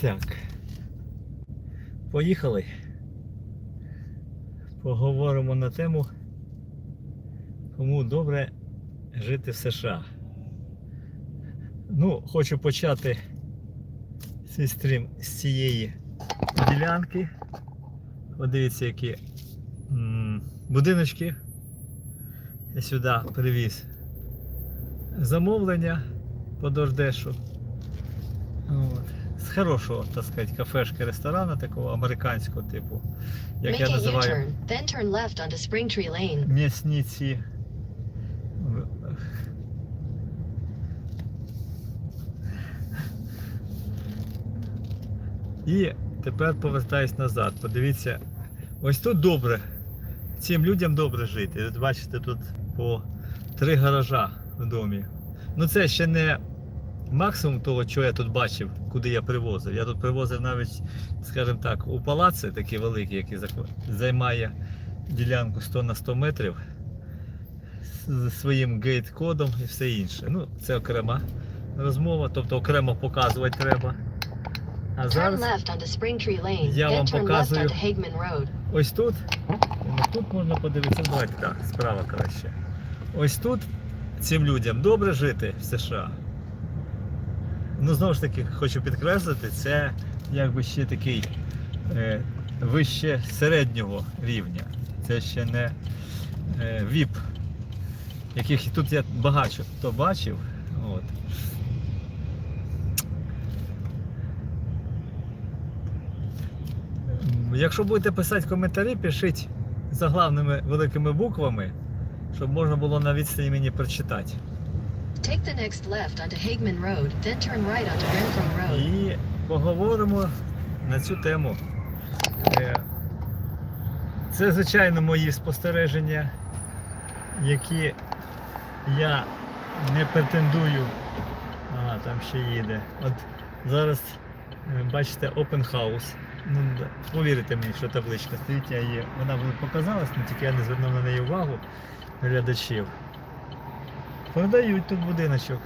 Так. Поїхали. Поговоримо на тему, кому добре жити в США. Ну, хочу почати свій стрім з цієї ділянки. Подивіться, які м, будиночки. Я сюди привіз замовлення по Дождешу. От. З хорошого, так сказати, кафешки, ресторана, такого американського типу, як Make я називаю м'ясні ці. І тепер повертаюсь назад. Подивіться, ось тут добре. Цим людям добре жити. Бачите, тут по три гаража в домі. Ну це ще не максимум того, що я тут бачив, куди я привозив. Я тут привозив навіть, скажімо так, у палаци такі великі, які займає ділянку 100 на 100 метрів з своїм гейт-кодом і все інше. Ну, це окрема розмова, тобто окремо показувати треба. А зараз Я вам показую. ось тут, тут можна подивитися, давайте так, справа краще. Ось тут цим людям добре жити в США. Ну, знову ж таки, хочу підкреслити, це якби ще такий е, вище середнього рівня. Це ще не е, VIP, яких тут я багато хто бачив. От. Якщо будете писати коментарі, пишіть заглавними великими буквами, щоб можна було на відстані мені прочитати. Take the next left onto Hageman Road, then turn right onto Renfro Road. І поговоримо на цю тему. Е, Це, звичайно, мої спостереження, які я не претендую. Ага, там ще їде. От зараз е, бачите open house. Ну, повірите мені, що табличка стоїть, я її, вона показалась, але тільки я не звернув на неї увагу глядачів. Продають тут будиночок.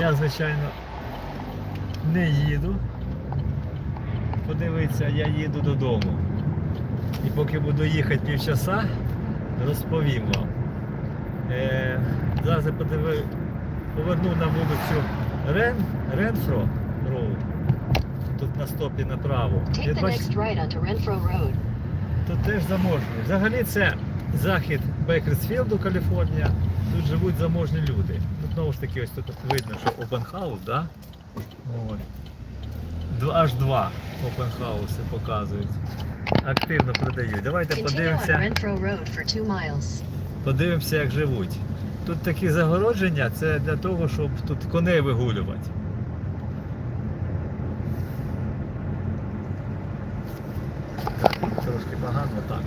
Я, звичайно, не їду. Подивіться, я їду додому. І поки буду їхати півчаса, розповім вам. Е, зараз я подиви, поверну на вулицю Рен, Ренфро Роуд. Тут на стопі направо. Take І the бачите, next right onto Renfro Road. Тут теж заможні. Взагалі це захід Бейкерсфілду, Каліфорнія. Тут живуть заможні люди. Тут знову ж таки ось тут видно, що house, да? Аж два house показують. Активно продають. Давайте подивимося, подивимося, як живуть. Тут такі загородження, це для того, щоб тут коней вигулювати. Трошки погано так.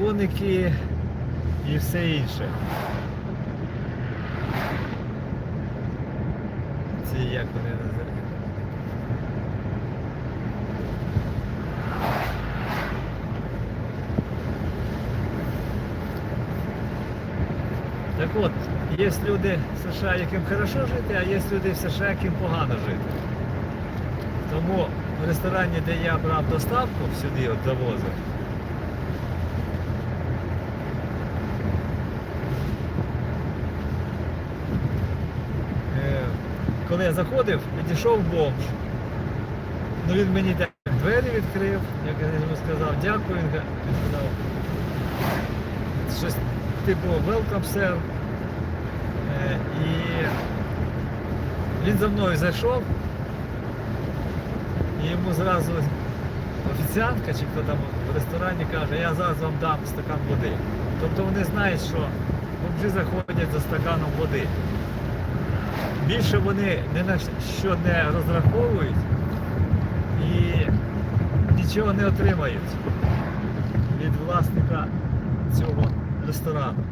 Коники і все інше. Ці як вони називають? Так от, є люди в США, яким хорошо жити, а є люди в США, яким погано жити. Тому в ресторані, де я брав доставку сюди, от завозив, е, коли я заходив, підійшов бомж. Ну він мені так двері відкрив, як я йому сказав, дякую, він сказав, щось типу welcome sir. Е, І він за мною зайшов, і йому зразу офіціантка чи хто там в ресторані каже, я зараз вам дам стакан води. Тобто вони знають, що бомжі заходять за стаканом води. Більше вони ні на що не розраховують і нічого не отримають від власника цього ресторану.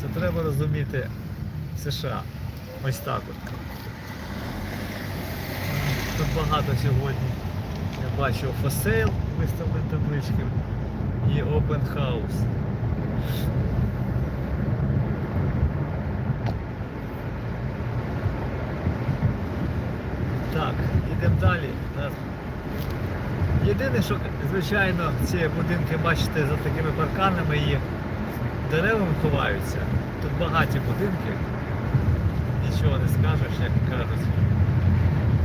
Це треба розуміти в США. Ось так от. Тут багато сьогодні. Я бачу sale виставлені таблички і open house. Йдемо далі. Єдине, що, звичайно, ці будинки, бачите, за такими парканами і деревами ховаються. Тут багаті будинки. Нічого не скажеш, як кажуть.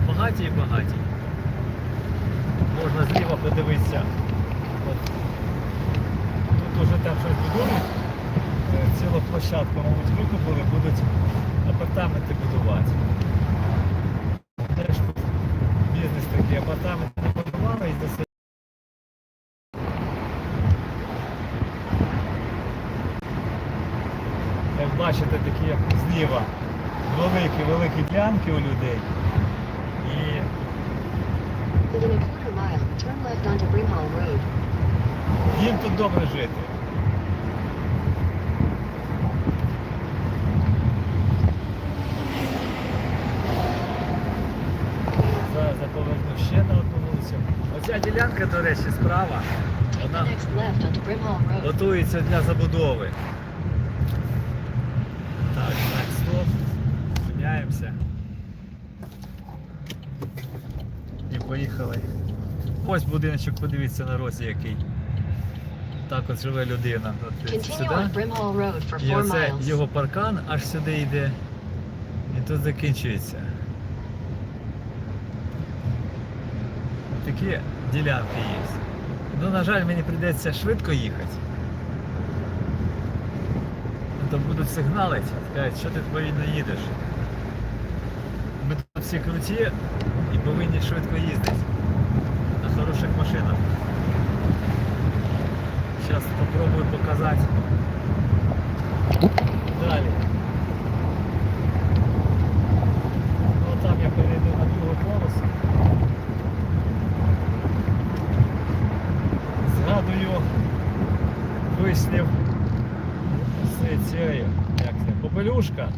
Багаті і багаті. Можна зліва подивитися. От. Тут уже там щось будують. Е, Цілу площадку, мабуть, викупили, будуть апартаменти будувати. Теж тут апартаменти не будували і досить. Як бачите, такі зліва великі-великі ділянки у людей. І їм тут добре жити. Зараз я поверну ще на одну вулицю. Оця ділянка, до речі, справа, вона готується для забудови. Так, так, стоп. Зупиняємося. І поїхали. Ось будиночок, подивіться на розі який. Так от живе людина. От сюди. І оце його паркан аж сюди йде. І тут закінчується. Такі ділянки є. Ну, на жаль, мені прийдеться швидко їхати. Ну, То будуть сигналити, скажуть, що ти повільно їдеш. Ми тут всі круті і повинні швидко їздити. На хороших машинах. Зараз спробую показати. Далі. Ну там я перейду на другу полосу. Згадую вислів з цією, як це, попелюшка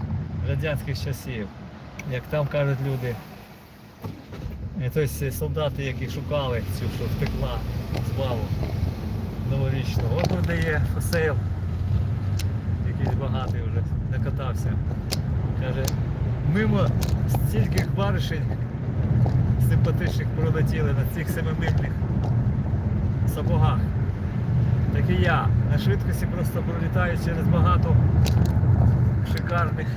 радянських часів, як там кажуть люди. Тобто солдати, які шукали цю, що втекла з балу новорічного. От тут де є фасейл якийсь багатий вже накатався. Каже, мимо стільки баришень симпатичних пролетіли на цих семимильних сапогах. Так і я на швидкості просто пролітаю через багато шикарних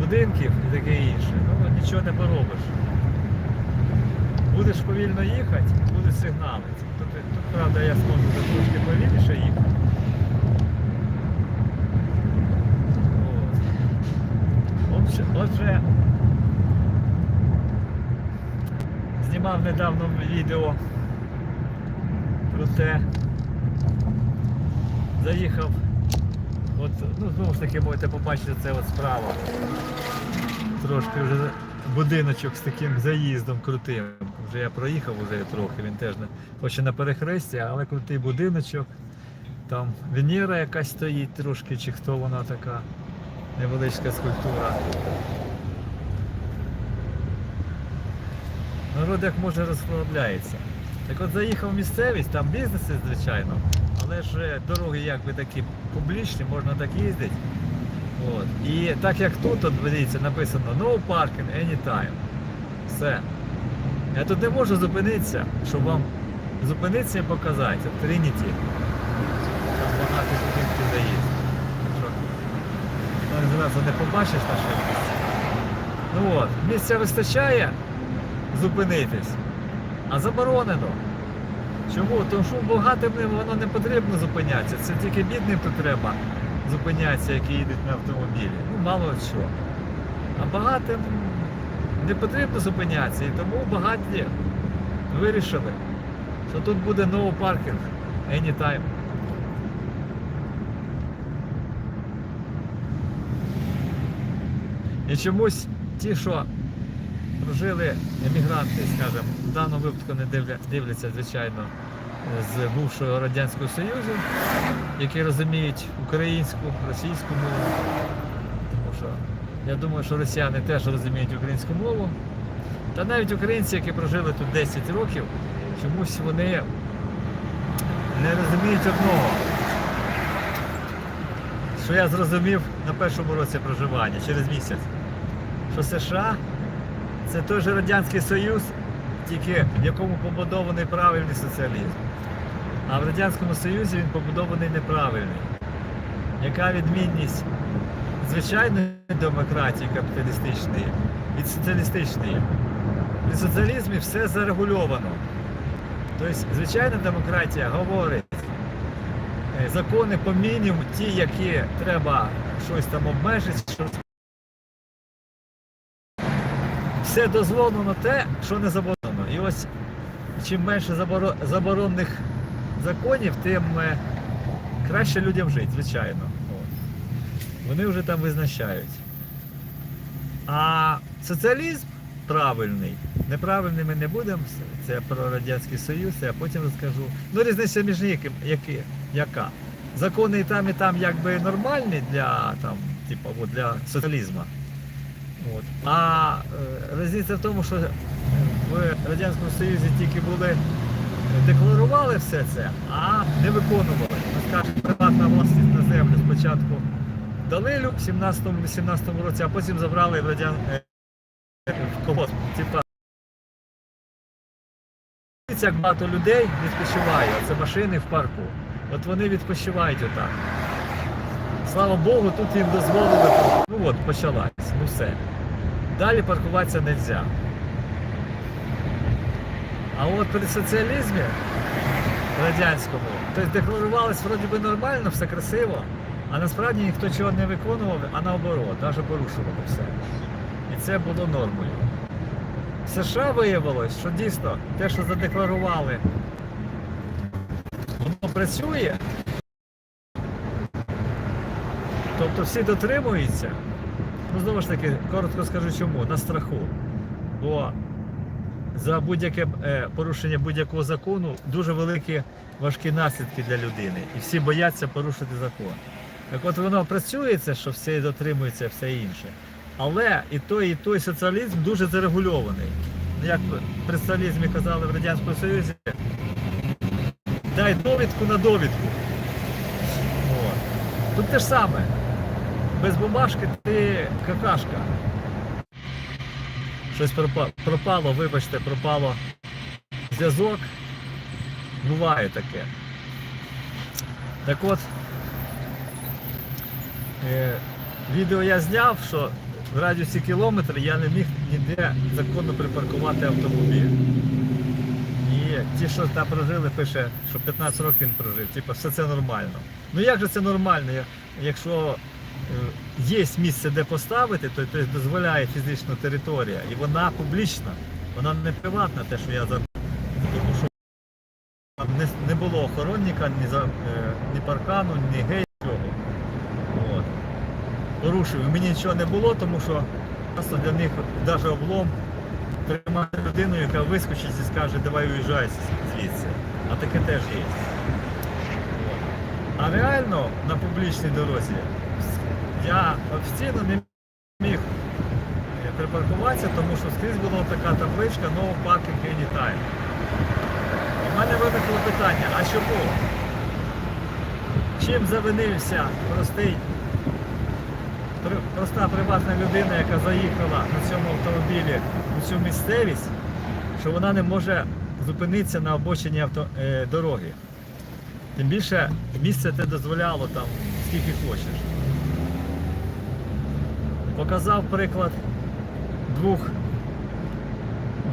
будинків і таке інше. Ну нічого не поробиш. Будеш повільно їхати, будуть сигнали. Тут, тут правда, я зможу трошки повільніше їхати. От. Отже, знімав недавно відео про заїхав, от, ну знову ж таки можете побачити це от справа. Трошки вже будиночок з таким заїздом крутим. Вже я проїхав уже трохи, він теж не хоче на перехресті, але крутий будиночок. Там Венера якась стоїть трошки, чи хто вона така невеличка скульптура. Народ як може розслабляється. Так от заїхав в місцевість, там бізнеси, звичайно, але ж е, дороги якби такі публічні, можна так їздити. От. І так як тут, от, дивіться, написано No parking anytime. Все. Я тут не можу зупинитися, щоб вам зупинитися і показати. От Trinity. Там багато будинків заїзд. Так ну, зразу не побачиш на швидкості. Ну от, місця вистачає зупинитись, а заборонено. Чому? Тому що багатим воно не потрібно зупинятися. Це тільки бідним тут треба зупинятися, які їдуть на автомобілі. Ну, мало що. А багатим не потрібно зупинятися. І тому багаті вирішили, що тут буде no parking anytime. І чомусь ті, що прожили емігранти, скажімо, в даному випадку не дивля- дивляться, звичайно, з бувшого Радянського Союзу, які розуміють українську, російську мову. Тому що я думаю, що росіяни теж розуміють українську мову. Та навіть українці, які прожили тут 10 років, чомусь вони не розуміють одного. Що я зрозумів на першому році проживання через місяць, що США це той Радянський Союз, тільки в якому побудований правильний соціалізм. А в Радянському Союзі він побудований неправильний. Яка відмінність звичайної демократії капіталістичної від соціалістичної? Від соціалізмі все зарегульовано. Тобто, звичайна демократія говорить, е, закони по мінімуму, ті, які треба щось там обмежити, що все дозволено те, що не заборонено. І ось чим менше заборо- заборонених законів, тим е, краще людям жити, звичайно. Вони вже там визначають. А соціалізм правильний. Неправильний ми не будемо. Це про Радянський Союз, я потім розкажу. Ну, різниця між яким, які, яка? Закони і там, і там якби нормальні для, там, типу, для соціалізму. От. А е, різниця в тому, що в Радянському Союзі тільки були декларували все це, а не виконували. Ну, скажімо, приватна власність на землю спочатку дали люк в 17-18 році, а потім забрали в радян... е, в колгосп. Типа, як багато людей відпочиває, це машини в парку. От вони відпочивають отак. Слава Богу, тут їм дозволили. Ну от, почалась, ну все. Далі паркуватися не можна. А от при соціалізмі радянському, тобто декларувалось вроді би нормально, все красиво, а насправді ніхто чого не виконував, а наоборот, навіть порушували все. І це було нормою. В США виявилось, що дійсно те, що задекларували, воно працює. Тобто всі дотримуються. Ну, знову ж таки, коротко скажу чому, на страху. Бо за будь-яке е, порушення будь-якого закону дуже великі важкі наслідки для людини. І всі бояться порушити закон. Так от воно працює, це, що всі дотримуються, все інше. Але і той, і той соціалізм дуже зарегульований. Ну, Як при соціалізмі казали в Радянському Союзі, дай довідку на довідку. От. Тут те ж саме. Без бумажки ти какашка. Щось пропа- пропало, вибачте, пропало зв'язок. Буває таке. Так от, е, відео я зняв, що в радіусі кілометра я не міг ніде законно припаркувати автомобіль. І ті, що там прожили, пише, що 15 років він прожив. Типу, все це нормально. Ну як же це нормально, якщо є місце, де поставити, то, то дозволяє фізична територія. І вона публічна, вона не приватна, те, що я за тому що не, не було охоронника, ні, за, е, ні паркану, ні гей. От. Порушив. Мені нічого не було, тому що просто для них навіть облом тримати людину, яка вискочить і скаже, давай уїжджай звідси. А таке теж є. А реально на публічній дорозі я офіційно не міг припаркуватися, тому що скрізь була така табличка No parking anytime. У мене виникло питання, а чому? Чим завинився простий, проста приватна людина, яка заїхала на цьому автомобілі у цю місцевість, що вона не може зупинитися на обочині авто, е, дороги. Тим більше місце те дозволяло там скільки хочеш. Показав приклад двох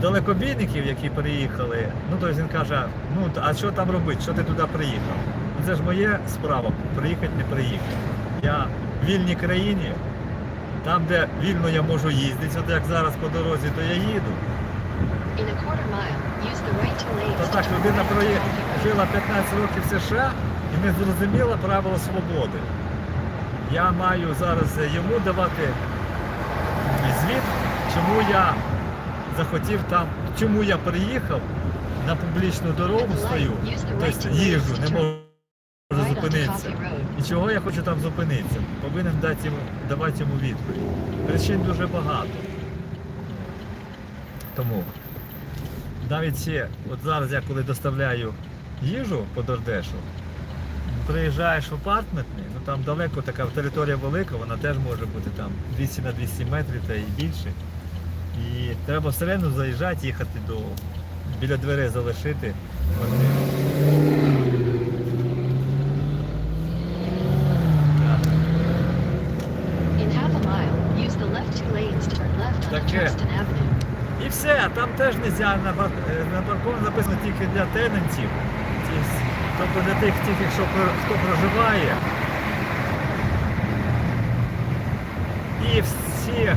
далекобійників, які приїхали. Ну, тобто він каже, ну а що там робити, що ти туди приїхав? Ну, це ж моє справа, приїхати, не приїхати. Я в вільній країні, там, де вільно я можу їздити, от як зараз по дорозі, то я їду. То так людина жила 15 років в США і не зрозуміла правила свободи. Я маю зараз йому давати звіт, чому я захотів там, чому я приїхав на публічну дорогу стою, тобто їжджу, не можу зупинитися. І чого я хочу там зупинитися? Повинен дати йому, давати йому відповідь. Причин дуже багато. Тому навіть ці, от зараз я коли доставляю їжу по Дордешу, приїжджаєш в апартментний, ну там далеко така територія велика, вона теж може бути там 200 на 200 метрів та і більше. І треба всередину заїжджати, їхати до біля дверей залишити. Таке. І все, там теж не можна на, е, парковку написано тільки для тенантів. Тобто для тих, тільки хто проживає. І всі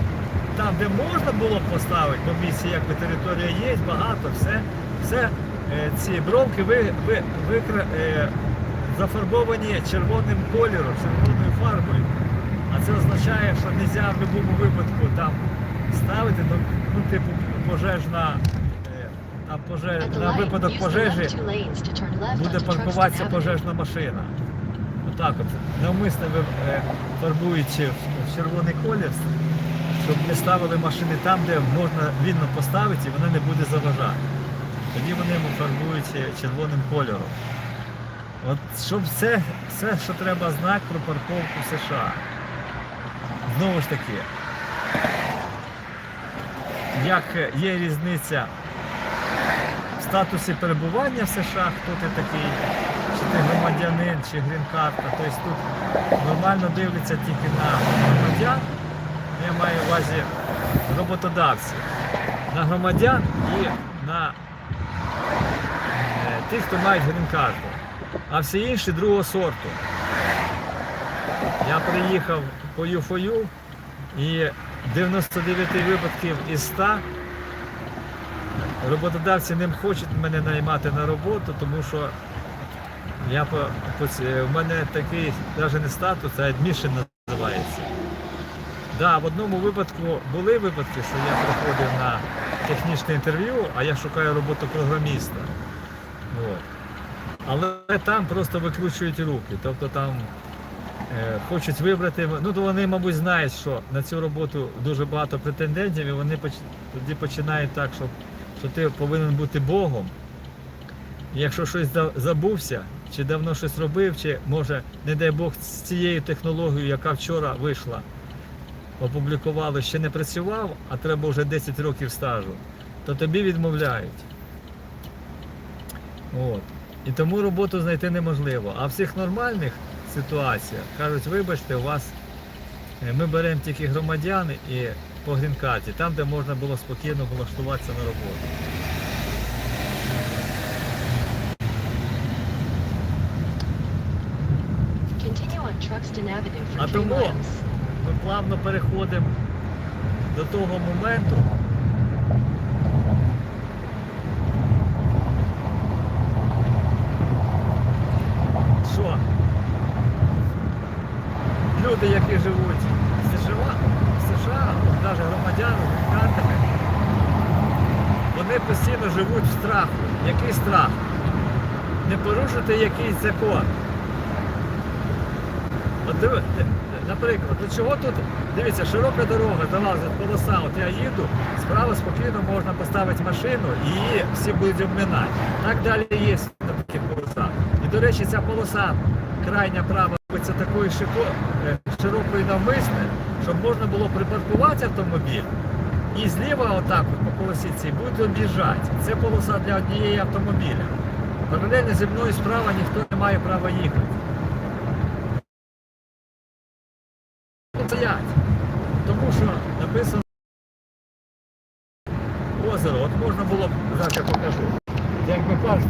там, де можна було поставити, по місці якби територія є, багато, все, все е, ці бровки ви, ви, викра- е, зафарбовані червоним кольором, червоною фарбою. А це означає, що не можна в будь-якому випадку там ставити, ну, ну типу пожежна, е, там. На випадок пожежі буде паркуватися пожежна машина. Отак от. Навмисно е, фарбуючи в червоний колір, щоб не ставили машини там, де можна вільно поставити і вона не буде заважати. Тоді вони йому фарбують е, червоним кольором. От щоб все, все, що треба знати про парковку США. Знову ж таки, як є різниця в статусі перебування в США, хто ти такий, чи ти громадянин, чи грін-карта. Тобто тут нормально дивляться тільки на громадян, я маю увазі роботодавців, на громадян і на е, тих, хто мають грін-карту. А всі інші другого сорту. Я приїхав по ЮФОЮ і 99 випадків із 100 роботодавці не хочуть мене наймати на роботу, тому що я по, в мене такий навіть не статус, а admission називається. Да, в одному випадку були випадки, що я приходив на технічне інтерв'ю, а я шукаю роботу програміста. От. Але там просто викручують руки. Тобто там е, хочуть вибрати. Ну, то вони, мабуть, знають, що на цю роботу дуже багато претендентів, і вони поч- тоді починають так, що, що ти повинен бути Богом. І якщо щось забувся, чи давно щось робив, чи може, не дай Бог, з цією технологією, яка вчора вийшла, опублікували, ще не працював, а треба вже 10 років стажу, то тобі відмовляють. От. І тому роботу знайти неможливо. А в всіх нормальних ситуаціях кажуть, вибачте, у вас е, ми беремо тільки громадян і по грінкарті, там, де можна було спокійно влаштуватися на роботу. А тому ми плавно переходимо до того моменту. Що люди, які живуть в США, в США, навіть громадяни, з картами, вони постійно живуть в страху. Який страх? Не порушити якийсь закон. Диви, ди- наприклад, до чого тут, дивіться, широка дорога, залазить полоса, от я їду, справа спокійно можна поставити машину і її всі будуть обминати. Так далі є на таких полосах. І, до речі, ця полоса крайня права робиться такою е, широкою навмисне, щоб можна було припаркувати автомобіль. І зліва отак от по полосі цій будуть об'їжджати. Це полоса для однієї автомобіля. Паралельно зі мною справа ніхто не має права їхати. стоять. Тому що написано озеро. От можна було б, зараз я покажу. Якби парк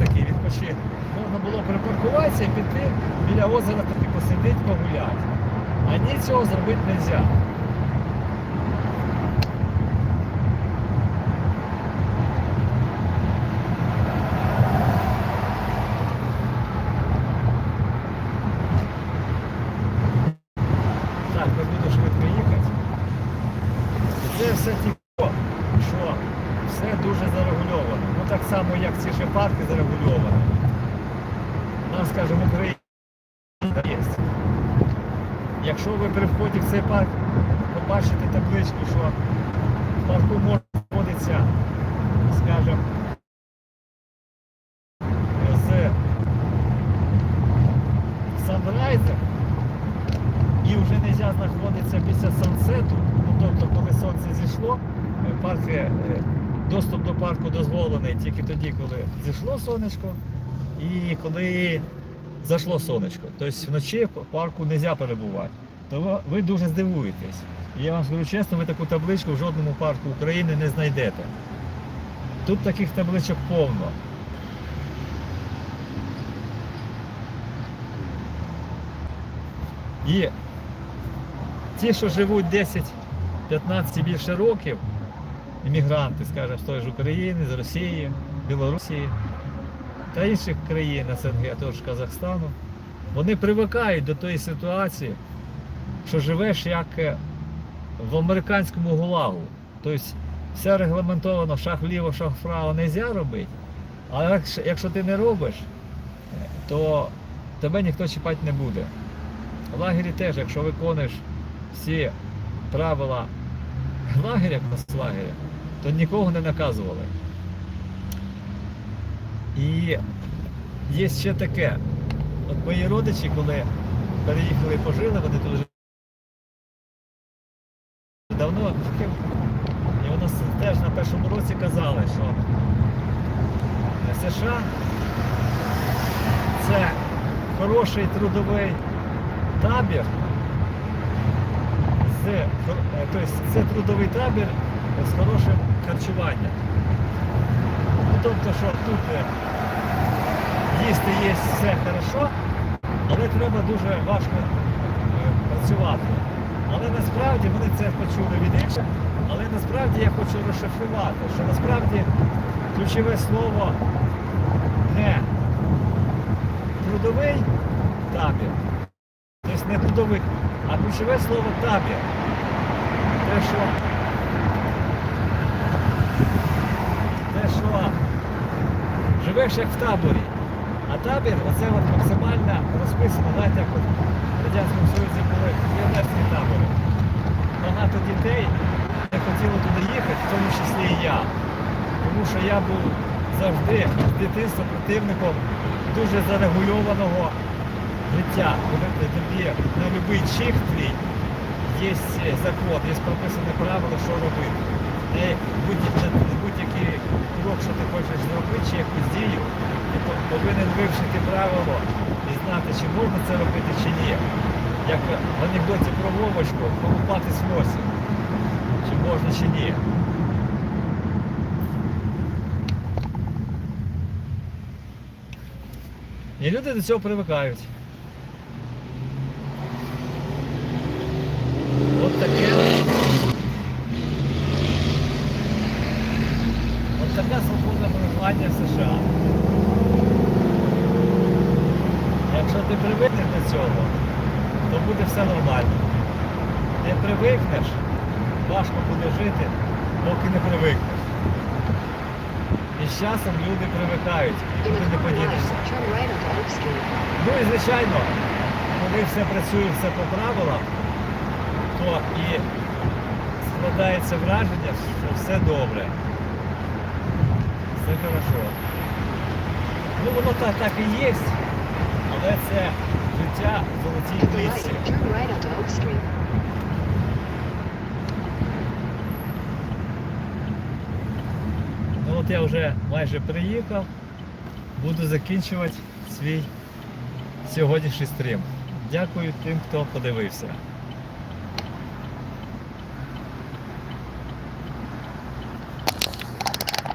такий. Можна було припаркуватися і піти біля озера таки посидіти, погуляти. А ні, цього зробити не можна. Так, не буду швидко їхати. І це все ті, що все дуже зарегульовано. Ну так само, як ці ще парки зарегульовані. У нас, скажімо, в є. Якщо ви при вході в цей парк побачите табличку, що в парку можна знаходиться, скажімо, з санрайзер, і вже не можна знаходитися після сансету, ну тобто коли сонце зійшло, е, парк, е, доступ до парку дозволений тільки тоді, коли зійшло сонечко і коли зайшло сонечко. Тобто вночі в парку не можна перебувати. То ви- дуже здивуєтесь. Я вам скажу чесно, ви таку табличку в жодному парку України не знайдете. Тут таких табличок повно. І ті, що живуть 10, 15 більше років, іммігранти, скажімо, з тої ж України, з Росії, Білорусі та інших країн СНГ, а теж Казахстану, вони привикають до тої ситуації, що живеш як е, в американському гулагу. Тобто все регламентовано, шаг вліво, шаг вправо не можна робити. Але якщо- ти не робиш, то тебе ніхто чіпати не буде. В лагері теж, якщо виконуєш всі правила лагеря, концлагеря, то нікого не наказували. І є ще таке. От мої родичі, коли переїхали і пожили, вони тут давно, і вони теж на першому році казали, що США це хороший трудовий табір з хор- е, тобто це трудовий табір з хорошим харчуванням. Ну, тобто, що тут е, їсти є все хорошо, але треба дуже важко е, працювати. Але насправді вони це почули від інших, але насправді я хочу розшифрувати, що насправді ключове слово не трудовий табір, тобто не трудовий, а ключове слово табір. Що те, що живеш як в таборі. А табір оце от максимально розписано, знаєте, як в Радянському Союзі були піонерські табори. Багато дітей не хотіло туди їхати, в тому числі і я. Тому що я був завжди з дитинства противником дуже зарегульованого життя. Коли тобі на будь-який чих твій є закон, є прописане правило, що робити. Ти будь- будь-який крок, що ти хочеш зробити, чи якусь дію, ти повинен вивчити правило і знати, чи можна це робити, чи ні. Як в анекдоті про Вовочку, в носі. Чи можна, чи ні. І люди до цього привикають. От таке. От така свобода перебування в США. Якщо ти привикнеш до цього, то буде все нормально. Не привикнеш, важко буде жити, поки не привикнеш. І з часом люди привикають, куди a не Street. Ну і звичайно, коли все працює все по правилам, то і складається враження, що все добре. Все хорошо. Ну воно так, так і є, але це життя в золотій клітці. Ну от я вже майже приїхав, буду закінчувати свій сьогоднішній стрім. Дякую тим, хто подивився.